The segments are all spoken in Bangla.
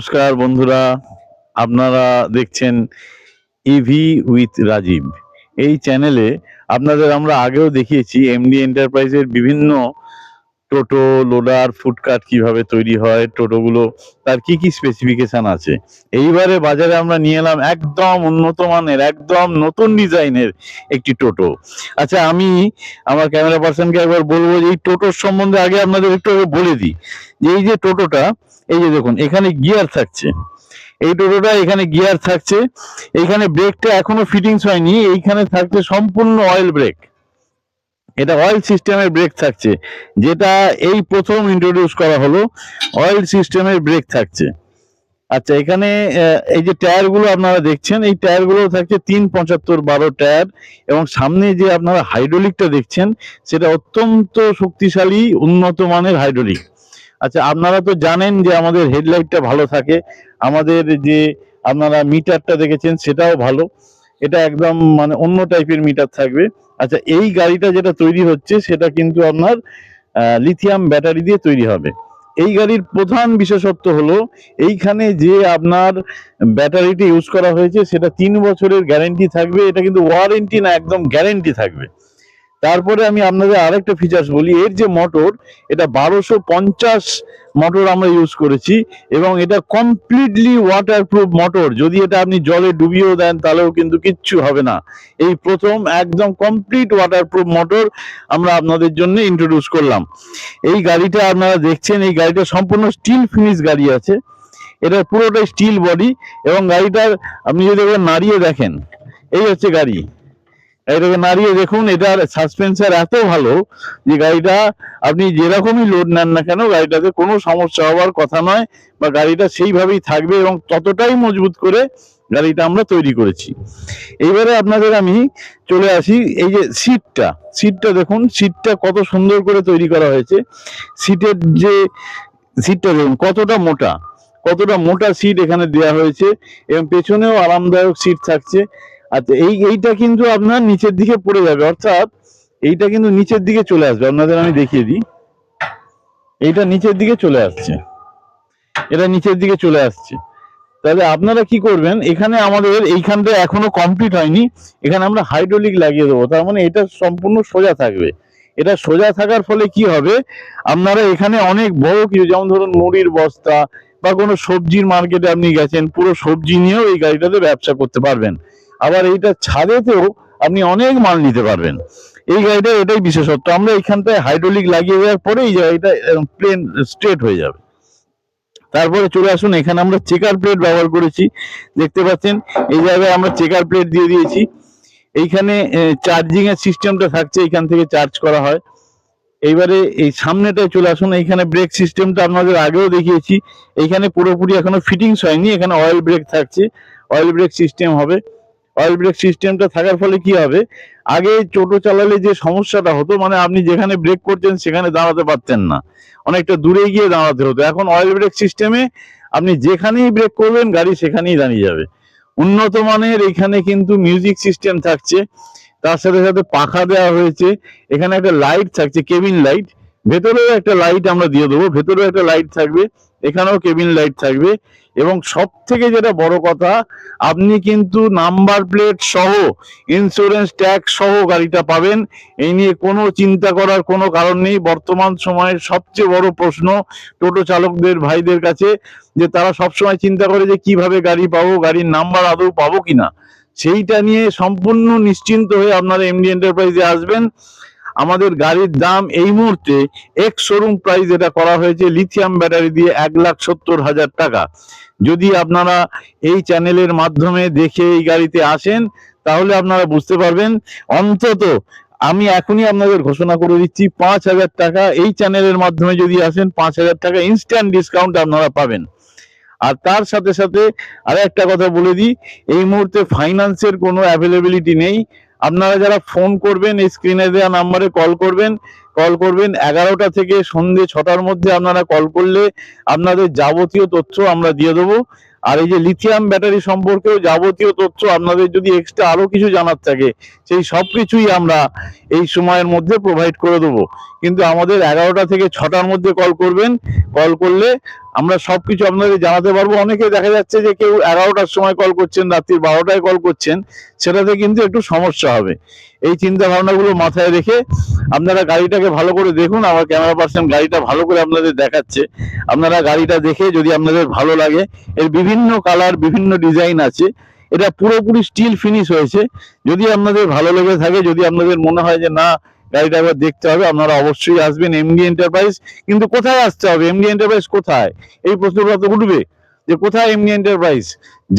নমস্কার বন্ধুরা, আপনারা দেখছেন ইভি উইথ রাজীব। এই চ্যানেলে আপনাদের আমরা আগেও দেখিয়েছি এমডি এন্টারপ্রাইজের বিভিন্ন টোটো লোডার ফুডকার্ট কীভাবে তৈরি হয়, টোটোগুলো, তার কি কি স্পেসিফিকেশন আছে। এইবারে বাজারে আমরা নিয়ে এলাম একদম উন্নত মানের, একদম নতুন ডিজাইনের একটি টোটো। আচ্ছা আমি আমার ক্যামেরা পার্সনকে একবার বলব যে এই টোটোর সম্বন্ধে আগে আপনাদের একটু বলে দিই। যে এই যে টোটোটা এই যে দেখুন, এখানে গিয়ার থাকছে। এই টোটোটা এখানে গিয়ার থাকছে। এইখানে ব্রেকটা এখনও ফিটিংস হয়নি। এইখানে থাকছে সম্পূর্ণ অয়েল ব্রেক এটা অয়েল সিস্টেমের ব্রেক থাকছে। যেটা এই প্রথম ইন্ট্রোডিউস করা হলো অয়েল সিস্টেমের ব্রেক থাকছে। আচ্ছা এখানে এই যে টায়ারগুলো আপনারা দেখছেন, এই টায়ারগুলো থাকছে তিন পঁচাত্তর বারো টায়ার এবং সামনে যে আপনারা হাইড্রোলিকটা দেখছেন, সেটা অত্যন্ত শক্তিশালী, উন্নত মানের হাইড্রোলিক আচ্ছা আপনারা তো জানেন যে আমাদের হেডলাইটটা ভালো থাকে। আমাদের যে আপনারা মিটারটা দেখেছেন, সেটাও ভালো। এটা একদম মানে অন্য টাইপের মিটার থাকবে। আচ্ছা এই গাড়িটা যেটা তৈরি হচ্ছে, সেটা কিন্তু আপনার লিথিয়াম ব্যাটারি দিয়ে তৈরি হবে। এই গাড়ির প্রধান বিশেষত্ব হলো, এইখানে যে আপনার ব্যাটারিটি ইউজ করা হয়েছে, সেটা তিন বছরের গ্যারেন্টি থাকবে। এটা কিন্তু ওয়ারেন্টি না, একদম গ্যারেন্টি থাকবে। তারপরে আমি আপনাদের আরেকটা ফিচার্স বলি, এর যে মোটর এটা বারোশো পঞ্চাশ মোটর আমরা ইউজ করেছি এবং এটা কমপ্লিটলি ওয়াটার প্রুফ মোটর যদি এটা আপনি জলে ডুবিয়েও দেন, তাহলেও কিন্তু কিচ্ছু হবে না। এই প্রথম একদম কমপ্লিট ওয়াটার প্রুফ মোটর আমরা আপনাদের জন্য ইন্ট্রোডিউস করলাম। এই গাড়িটা আপনারা দেখছেন, এই গাড়িটা সম্পূর্ণ স্টিল ফিনিশ গাড়ি আছে। এটা পুরোটাই স্টিল বডি এবং গাড়িটার, আপনি যদি নাড়িয়ে দেখেন, এই হচ্ছে গাড়ি। এটাকে নাড়িয়ে দেখুন, এটার সাসপেন্সার এত ভালো যে গাড়িটা আপনি যেরকমই লোড নেন না কেন, গাড়িটাতে কোনো সমস্যা হওয়ার কথা নয় বা গাড়িটা সেইভাবেই থাকবে এবং ততটাই মজবুত করে গাড়িটা আমরা তৈরি করেছি। এইবারে আপনাদের আমি চলে আসি, এই যে সিটটা সিটটা দেখুন সিটটা কত সুন্দর করে তৈরি করা হয়েছে। সিটের যে সিটটা দেখুন, কতটা মোটা কতটা মোটা সিট এখানে দেওয়া হয়েছে এবং পেছনেও আরামদায়ক সিট থাকছে। আচ্ছা এই, এইটা কিন্তু আপনার নিচের দিকে পড়ে যাবে, অর্থাৎ এইটা কিন্তু নিচের দিকে চলে আসবে। আপনাদের আমি দেখিয়ে দিই। এইটা নিচের দিকে চলে আসছে। এটা নিচের দিকে চলে আসছে। তাহলে আপনারা কি করবেন, এখানে আমাদের এইখানটা এখনও কমপ্লিট হয়নি। এখানে আমরা হাইড্রোলিক লাগিয়ে দেবো। তার মানে এটা সম্পূর্ণ সোজা থাকবে। এটা সোজা থাকার ফলে কি হবে, আপনারা এখানে অনেক বড় কিছু, যেমন ধরুন মুড়ির বস্তা বা কোনো সবজির মার্কেটে আপনি গেছেন, পুরো সবজি নিয়েও এই গাড়িটাতে ব্যবসা করতে পারবেন। আবার এইটা ছাদেতেও আপনি অনেক মাল নিতে পারবেন। এই গাড়িটা এটাই বিশেষত্ব। আমরা এইখানটায় হাইড্রোলিক লাগিয়ে দেওয়ার পরে এই গাড়িটা প্লেন স্ট্রেট হয়ে যাবে। তারপরে চলে আসুন, এখানে আমরা চেকার প্লেট ব্যবহার করেছি। দেখতে পাচ্ছেন, এই জায়গায় আমরা চেকার প্লেট দিয়ে দিয়েছি। এইখানে চার্জিং এর সিস্টেমটা থাকছে এখান থেকে চার্জ করা হয়। এইবারে এই সামনেটায় চলে আসুন, এইখানে ব্রেক সিস্টেমটা আপনাদের আগেও দেখিয়েছি। এইখানে পুরোপুরি এখনও ফিটিংস হয়নি, এখানে অয়েল ব্রেক থাকছে। অয়েল ব্রেক সিস্টেম হবে। অয়েল ব্রেক সিস্টেমটা থাকার ফলে কি হবে? আগে টোটো চালালে যে সমস্যাটা হতো মানে আপনি যেখানে ব্রেক করছেন সেখানে দাঁড়াতে পারতেন না। অনেকটা দূরে গিয়ে দাঁড়াতে হতো। এখন অয়েল ব্রেক সিস্টেমে আপনি যেখানেই ব্রেক করবেন, গাড়ি সেখানেই দাঁড়িয়ে যাবে। উন্নত মানের এখানে কিন্তু মিউজিক সিস্টেম থাকছে। তার সাথে সাথে পাখা দেওয়া হয়েছে। এখানে একটা লাইট থাকছে কেবিন লাইট ভেতরেও একটা লাইট আমরা দিয়ে দেবো। ভেতরেও একটা লাইট থাকবে। এখানেও কেবিন লাইট থাকবে। এবং সব থেকে যেটা বড় কথা, আপনি কিন্তু নাম্বার প্লেট সহ ইন্স্যুরেন্স ট্যাক্স সহ গাড়িটা পাবেন। এই নিয়ে কোনো চিন্তা করার কোনো কারণ নেই। বর্তমান সময়ের সবচেয়ে বড় প্রশ্ন টোটো চালকদের, ভাইদের কাছে যে তারা সবসময় চিন্তা করে যে কীভাবে গাড়ি পাবো, গাড়ির নাম্বার আদৌ পাবো কিনা। সেইটা নিয়ে সম্পূর্ণ নিশ্চিন্ত হয়ে আপনারা এমডি এন্টারপ্রাইজে আসবেন। আমাদের গাড়ির দাম এই মুহূর্তে এক্স শোরুম প্রাইস এটা করা হয়েছে লিথিয়াম ব্যাটারি দিয়ে এক লাখ সত্তর হাজার টাকা। যদি আপনারা এই চ্যানেলের মাধ্যমে দেখে এই গাড়িতে আসেন, তাহলে আপনারা বুঝতে পারবেন, অন্তত আমি এখনই আপনাদের ঘোষণা করে দিচ্ছি, পাঁচ হাজার টাকা এই চ্যানেলের মাধ্যমে যদি আসেন, পাঁচ হাজার টাকা ইনস্ট্যান্ট ডিসকাউন্ট আপনারা পাবেন। আর তার সাথে সাথে আর একটা কথা বলে দিই, এই মুহূর্তে ফাইন্যান্সের কোনো অ্যাভেলেবিলিটি নেই। আপনারা যারা ফোন করবেন এই স্ক্রিনে দেওয়া নাম্বারে কল করবেন কল করবেন এগারোটা থেকে সন্ধে ছটার মধ্যে আপনারা কল করলে আপনাদের যাবতীয় তথ্য আমরা দিয়ে দেবো। আর এই যে লিথিয়াম ব্যাটারি সম্পর্কেও যাবতীয় তথ্য আপনাদের যদি এক্সট্রা আরও কিছু জানার থাকে, সেই সব কিছুই আমরা এই সময়ের মধ্যে প্রোভাইড করে দেবো। কিন্তু আমাদের এগারোটা থেকে ছটার মধ্যে কল করবেন কল করলে আমরা সবকিছু আপনাদের জানাতে পারব। অনেকে দেখা যাচ্ছে যে কেউ এগারোটার সময় কল করছেন, রাত্রি বারোটায় কল করছেন, সেটাতে কিন্তু একটু সমস্যা হবে। এই চিন্তা ভাবনাগুলো মাথায় রেখে আপনারা গাড়িটাকে ভালো করে দেখুন। আমার ক্যামেরা পার্সন গাড়িটা ভালো করে আপনাদের দেখাচ্ছে। আপনারা গাড়িটা দেখে যদি আপনাদের ভালো লাগে, এর বিভিন্ন কালার বিভিন্ন ডিজাইন আছে। এটা পুরোপুরি স্টিল ফিনিশ হয়েছে। যদি আপনাদের ভালো লেগে থাকে, যদি আপনাদের মনে হয় যে না গাড়িটা একবার দেখতে হবে, আপনারা অবশ্যই আসবেন এমডি এন্টারপ্রাইজ কিন্তু কোথায় আসতে হবে? এমডি এন্টারপ্রাইজ কোথায়? এই প্রশ্নটা তো উঠবে যে কোথায় এমডি এন্টারপ্রাইজ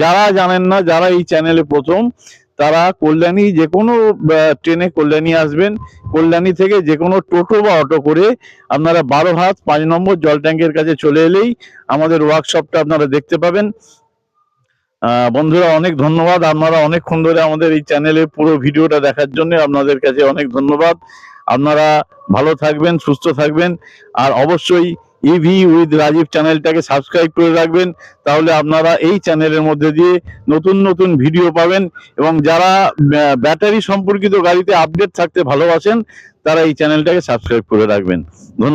যারা জানেন না, যারা এই চ্যানেলে প্রথম, তারা কল্যাণী যে কোনো ট্রেনে কল্যাণী আসবেন। কল্যাণী থেকে যে কোনো টোটো বা অটো করে আপনারা বারো হাত, পাঁচ নম্বর জল ট্যাঙ্কের কাছে চলে এলেই আমাদের ওয়ার্কশপটা আপনারা দেখতে পাবেন। বন্ধুরা, অনেক ধন্যবাদ। আপনারা অনেকক্ষণ ধরে আমাদের এই চ্যানেলে পুরো ভিডিওটা দেখার জন্য আপনাদের কাছে অনেক ধন্যবাদ। আপনারা ভালো থাকবেন, সুস্থ থাকবেন, আর অবশ্যই ইভি উইথ রাজীব চ্যানেলটাকে সাবস্ক্রাইব করে রাখবেন, তাহলে আপনারা এই চ্যানেলের মধ্যে দিয়ে নতুন নতুন ভিডিও পাবেন এবং যারা ব্যাটারি সম্পর্কিত গাড়িতে আপডেট থাকতে ভালোবাসেন, তারা এই চ্যানেলটাকে সাবস্ক্রাইব করে রাখবেন। ধন্যবাদ।